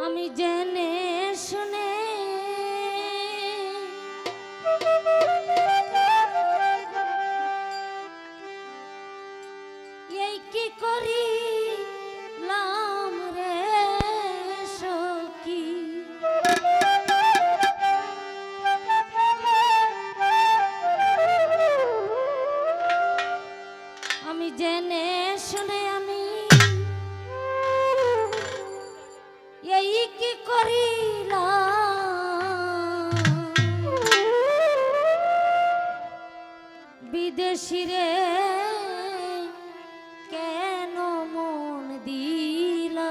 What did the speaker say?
আমি জেনে শুনে কি করিলা বিদেশিরে কেন মন দিলা?